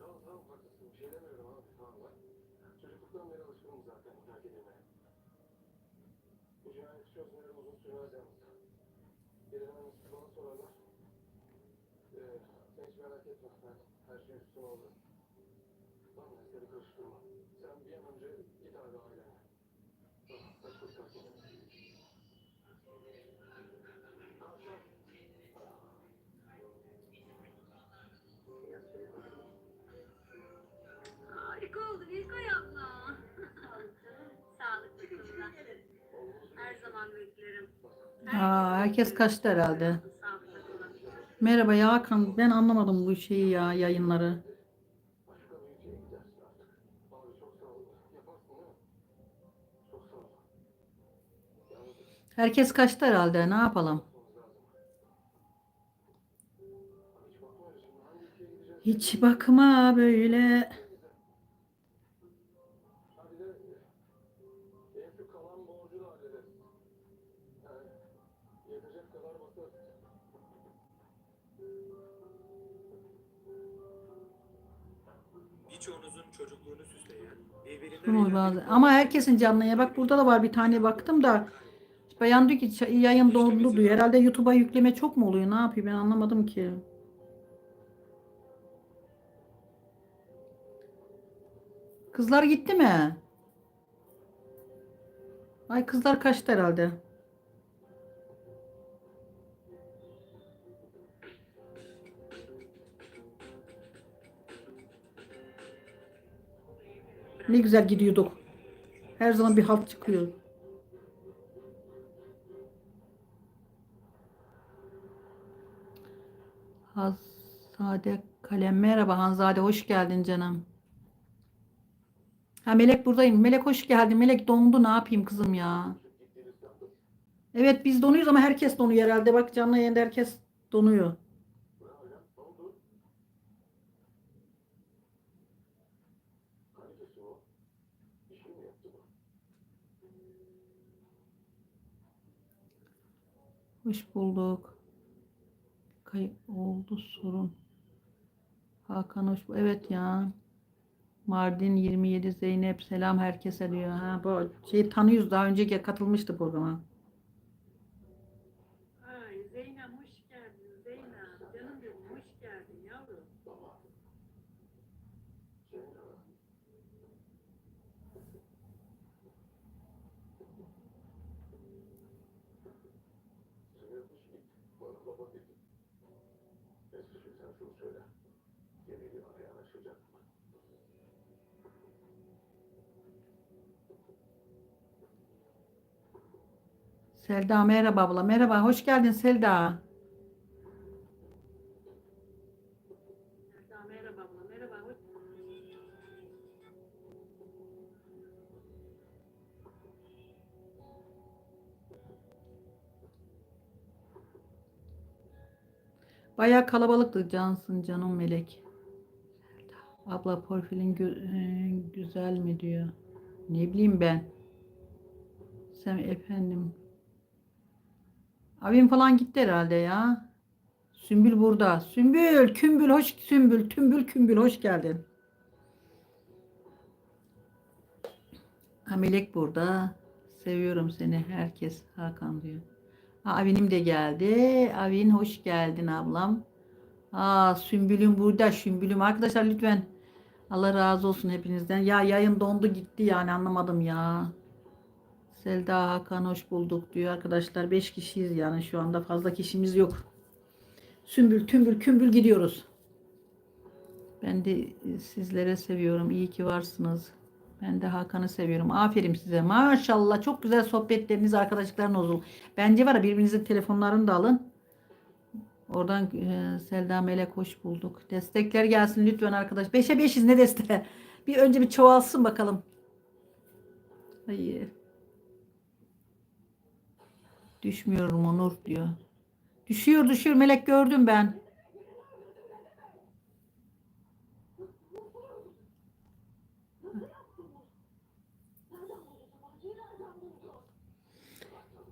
Tamam tamam haklısın. Bir şey demiyorum abi. Tamam bak. Çocukluktan beri alışkınım zaten terk edilmeye. Bu cinayet çözmeleri uzun sürmez yalnız. Birinden Her zaman beklerim. Aa, herkes kaçtı herhalde. Merhaba ya Hakan. Ben anlamadım bu şeyi ya yayınları. Herkes kaçtı herhalde. Ne yapalım? Hiç bakma böyle. Eğlenceli bazı. Ama herkesin canlıya bak burada da var bir tane baktım da bayan diyor ki "Ça- yayın dondu diyor. Herhalde YouTube'a yükleme çok mu oluyor? Ne yapıyor? Ben anlamadım ki. Kızlar gitti mi? Ay kızlar kaçtı herhalde. Ne güzel gidiyorduk. Her zaman bir halt çıkıyor. Hanzade Kalem. Merhaba Hanzade. Hoş geldin canım. Ha Melek buradayım. Melek hoş geldin. Melek dondu. Ne yapayım kızım ya? Evet biz donuyoruz ama herkes donuyor herhalde. Bak canlı yayında herkes donuyor. Bravo ya. Ne oldu? Hangisi o? Bir şey mi yaptı bu? Hoş bulduk. Kayıp oldu sorun. Hakan hoş Evet ya. Mardin 27 Zeynep selam herkese diyor. Ha bu şey tanıyoruz daha önce katılmıştı programa. Ay Zeynep hoş geldin Zeynep. Canım benim hoş geldin yavrum. Baba. Senin de var. Seviyormuş git. Bana baba dedi. Şunu söyle. Yemeği arayan açacak mı? Selda merhaba abla. Merhaba hoş geldin Selda. Bayağı kalabalıktı cansın canım melek. Abla profilin gü- e, güzel mi diyor. Ne bileyim ben. Sen efendim. Abim falan gitti herhalde ya. Sümbül burada. Sümbül, kümbül hoş sümbül, tümbül kümbül hoş geldin. Ha Melek burada. Seviyorum seni herkes Hakan diyor. Avinim de geldi. Avin hoş geldin ablam. Aa Sümbül'üm burada. Sümbül'üm arkadaşlar lütfen Allah razı olsun hepinizden. Ya yayın dondu gitti yani anlamadım ya. Selda Hakan hoş bulduk diyor arkadaşlar. 5 kişiyiz yani şu anda fazla kişimiz yok. Sümbül tümbül kümbül gidiyoruz. Ben de sizlere seviyorum. İyi ki varsınız. Ben de Hakan'ı seviyorum. Aferin size. Maşallah çok güzel sohbetleriniz, arkadaşlıklarınız olsun. Bence var ya birbirinizin telefonlarını da alın. Oradan e, Selda Melek hoş bulduk. Destekler gelsin lütfen arkadaş. 5'e 5'iz ne desteği? Bir önce bir çoğalsın bakalım. Ay. Düşmüyorum Onur diyor. Düşüyor düşüyor Melek gördüm ben.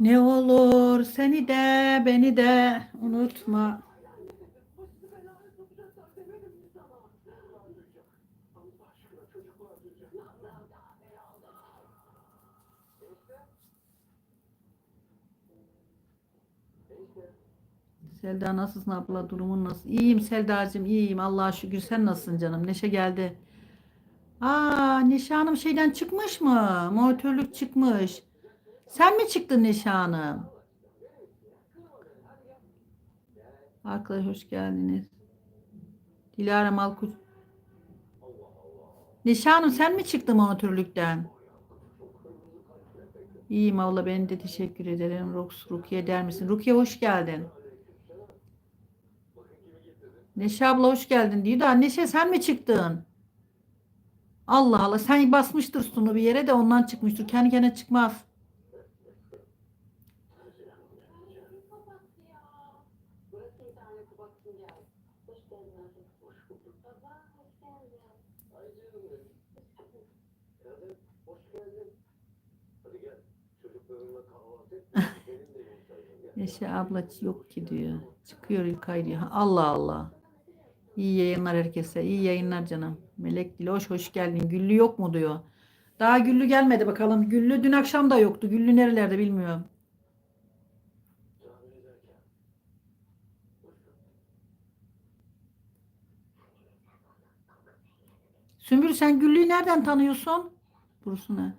Ne olur seni de beni de unutma. Selda nasılsın abla durumun nasıl? İyiyim Selda'cığım iyiyim Allah'a şükür sen nasılsın canım Neşe geldi. Aa Neşe Hanım şeyden çıkmış mı? Motorluk çıkmış. Sen mi çıktın Neşe Hanım? Arkadaş hoş geldiniz. Dilara Malkuç. Neşe sen mi çıktın monitörlükten? İyiyim abla ben de teşekkür ederim. Rux, Rukiye der misin? Rukiye hoş geldin. Neşe abla hoş geldin diyor da Neşe sen mi çıktın? Allah Allah sen basmıştır sunu bir yere de ondan çıkmıştır. Kendi kendine çıkmaz. Ay canım benim. Kadın hoş geldin. Hadi gel. Çocuklarınla kahvaltı et. Benim de yumurtayım. Gel. Neşe abla yok ki diyor. Çıkıyor İlkay diyor. Allah Allah. İyi yayınlar herkese. İyi yayınlar canım. Melek Diloş hoş geldin. Güllü yok mu diyor. Daha Güllü gelmedi bakalım. Güllü dün akşam da yoktu. Güllü nerelerde bilmiyorum. Sümbül sen Güllü'yü nereden tanıyorsun? Burası ne?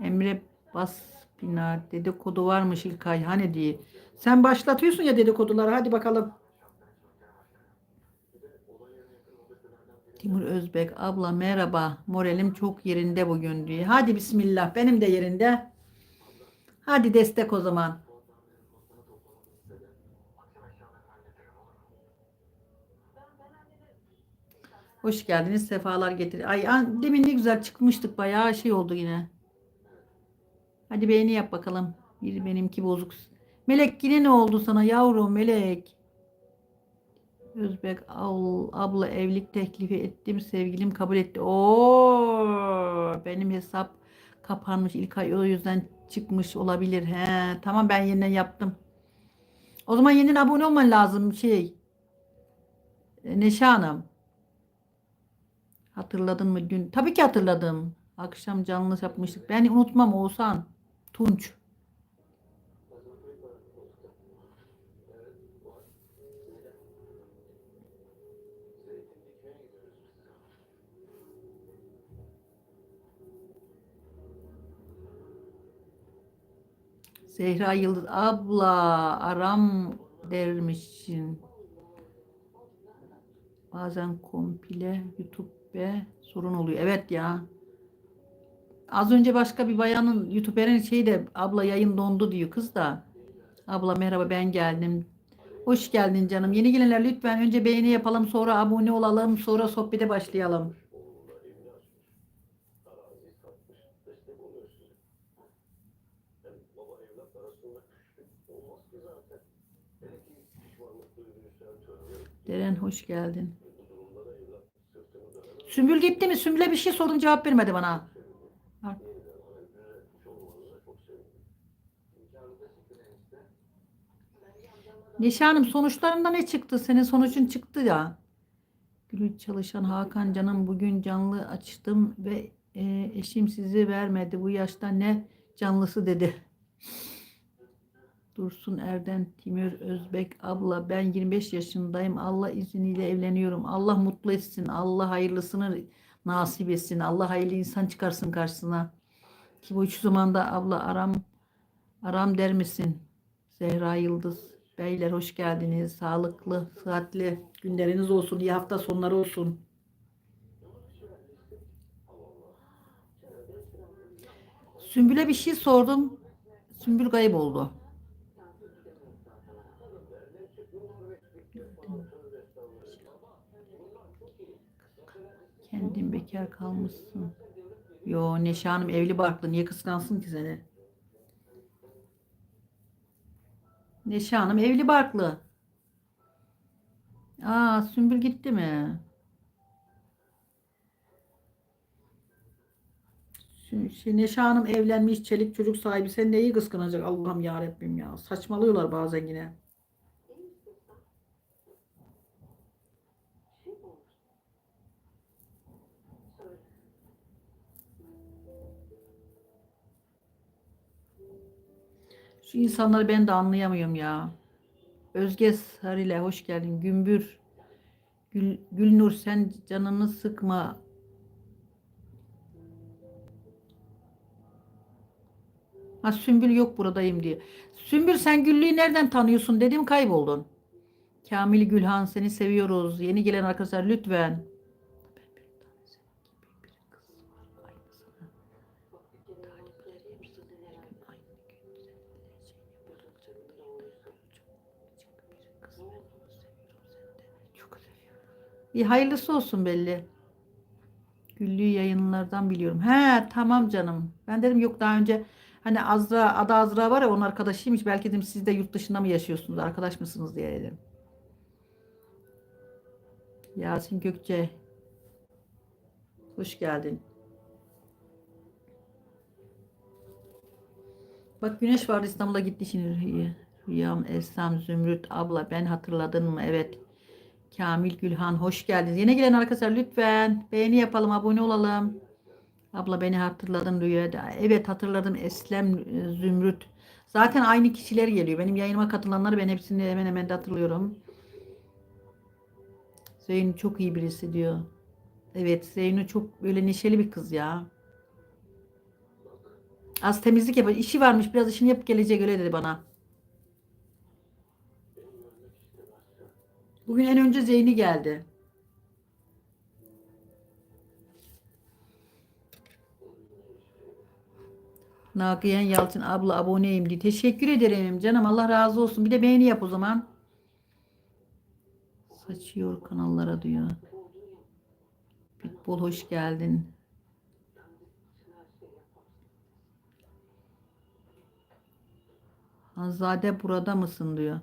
Emre Bas Pinar dedikodu varmış İlkay hani diye. Sen başlatıyorsun ya dedikoduları hadi bakalım. Timur Özbek abla merhaba moralim çok yerinde bugün diye. Hadi bismillah benim de yerinde. Hadi destek o zaman. Hoş geldiniz sefalar getir. Ay demin ne güzel çıkmıştık bayağı şey oldu yine. Hadi beğeni yap bakalım. Bir benimki bozuk. Melek yine ne oldu sana yavrum Melek? Özbek abla evlilik teklifi ettim. Sevgilim kabul etti. Oo, benim hesap kapanmış ilk ay o yüzden çıkmış olabilir. He, tamam ben yeniden yaptım. O zaman yeniden abone olman lazım şey. E, Neşe Hanım. Hatırladın mı dün? Tabii ki hatırladım. Akşam canlı yapmıştık. Ben unutmam Oğuzhan. Tunç. Hazırlık var. Evet var. Neden? Zeytin dikmeye gidiyoruz biz. Zehra Yıldız abla aram dermişsin. Bazen komple YouTube ve sorun oluyor. Evet ya. Az önce başka bir bayanın YouTuber'in şeyi de abla yayın dondu diyor kız da. Abla merhaba ben geldim. Hoş geldin canım. Yeni gelenler lütfen önce beğeni yapalım sonra abone olalım sonra sohbete başlayalım. Deren hoş geldin. Sümbül gitti mi? Sümbül'e bir şey sordum cevap vermedi bana. Neşe Hanım sonuçlarında ne çıktı? Senin sonucun çıktı ya. Gülü çalışan Hakan canım bugün canlı açtım ve e, eşim sizi vermedi. Bu yaşta ne canlısı dedi. Dursun Erden Timur Özbek abla ben 25 yaşındayım. Allah izniyle evleniyorum. Allah mutlu etsin. Allah hayırlısını nasip etsin. Allah hayırlı insan çıkarsın karşısına. Ki bu üç zamanda abla aram aram der misin? Zehra Yıldız. Beyler hoş geldiniz. Sağlıklı, sıhhatli günleriniz olsun. İyi hafta sonları olsun. Sümbül'e bir şey sordum. Sümbül kayıp oldu. Bekar kalmışsın. Yo Neşe Hanım evli barklı. Niye kıskansın ki seni? Neşe Hanım evli barklı. Aa Sümbül gitti mi? Şey, Neşe Hanım evlenmiş, çelik çocuk sahibi. Sen neyi kıskanacak Allah'ım ya ya. Saçmalıyorlar bazen yine. Şu insanları ben de anlayamıyorum ya. Özge Sarı'yla hoş geldin. Gümbür. Gül, Gülnur sen canını sıkma. Ha Sümbül yok buradayım diye. Sümbül sen Güllü'yü nereden tanıyorsun dedim kayboldun. Kamil Gülhan seni seviyoruz. Yeni gelen arkadaşlar lütfen. İyi hayırlısı olsun belli. Güllü yayınlardan biliyorum. He tamam canım. Ben dedim yok daha önce hani Azra, Ada Azra var ya onun arkadaşıymış. Belki dedim siz de yurt dışında mı yaşıyorsunuz? Arkadaş mısınız diye dedim. Yasin Gökçe. Hoş geldin. Bak Güneş vardı İstanbul'a gitti şimdi. Rüya- Rüyam Esam Zümrüt abla ben hatırladın mı? Evet. Kamil Gülhan hoş geldiniz. Yeni gelen arkadaşlar lütfen beğeni yapalım, abone olalım. Abla beni hatırladın Rüya'da. Evet hatırladım Eslem e, Zümrüt. Zaten aynı kişiler geliyor. Benim yayınıma katılanları ben hepsini hemen hemen de hatırlıyorum. Zeyno çok iyi birisi diyor. Evet Zeyno çok böyle neşeli bir kız ya. Az temizlik yapıyor. İşi varmış biraz işini yapıp gelecek öyle dedi bana. Bugün en önce Zeyni geldi. Nakiyen Yalçın abla aboneyim diye. Teşekkür ederim canım. Allah razı olsun. Bir de beğeni yap o zaman. Saçıyor kanallara diyor. Pitbull hoş geldin. Hanzade burada mısın diyor.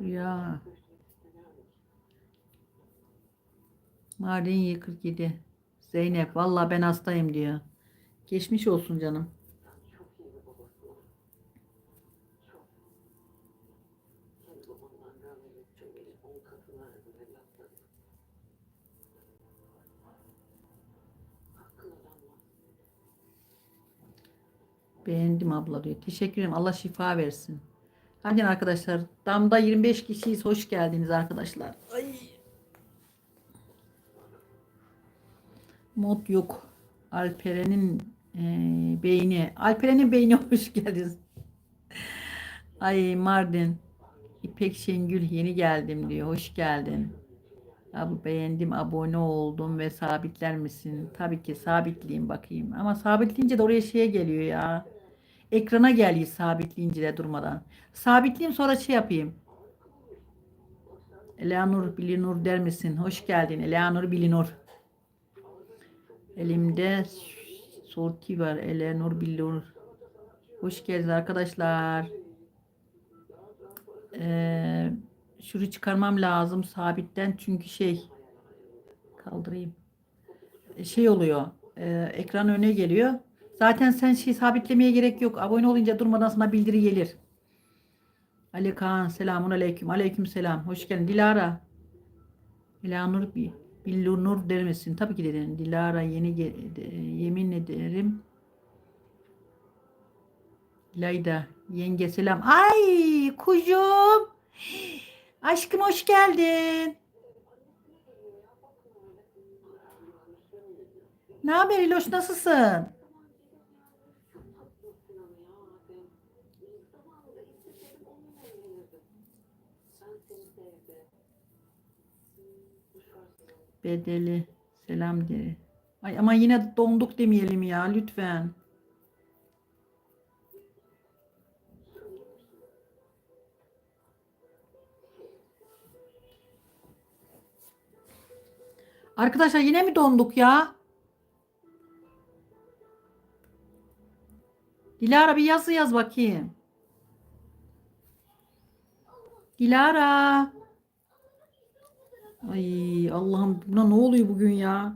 Ya. Mardin Y47. Zeynep vallahi ben hastayım diyor. Geçmiş olsun canım. Beğendim abla diyor. Teşekkür ederim. Allah şifa versin. Hadi arkadaşlar. Damda 25 kişiyiz. Hoş geldiniz arkadaşlar. Ay. Mod yok. Alperen'in e, beyni. Alperen'in beyni hoş geldiniz. Ay Mardin. İpek Şengül yeni geldim diyor. Hoş geldin. Beğendim, abone oldum ve sabitler misin? Tabii ki sabitleyeyim bakayım. Ama sabitleyince de oraya şeye geliyor ya. Ekrana geliyor sabitleyince de durmadan. Sabitleyeyim sonra şey yapayım. Eleanur Bilinur der misin? Hoş geldin Eleanur Bilinur. Elimde sorti var. Eleanur Bilinur. Hoş geldiniz arkadaşlar. Eee şunu çıkarmam lazım sabitten çünkü şey kaldırayım şey oluyor e, ekran öne geliyor zaten sen şey sabitlemeye gerek yok abone olunca durmadan sana bildiri gelir Ali Kaan selamun aleyküm aleyküm selam hoş geldin Dilara Dilanur bir Billur der misin? Tabii ki dedim. Dilara yeni yemin ederim. Layda yenge selam. Ay kuzum. Aşkım hoş geldin. Ne haber İloş nasılsın? Bedeli selam de. Ay ama yine donduk demeyelim ya lütfen. Arkadaşlar yine mi donduk ya? Dilara bir yazı yaz bakayım. Dilara. Ay Allah'ım buna ne oluyor bugün ya?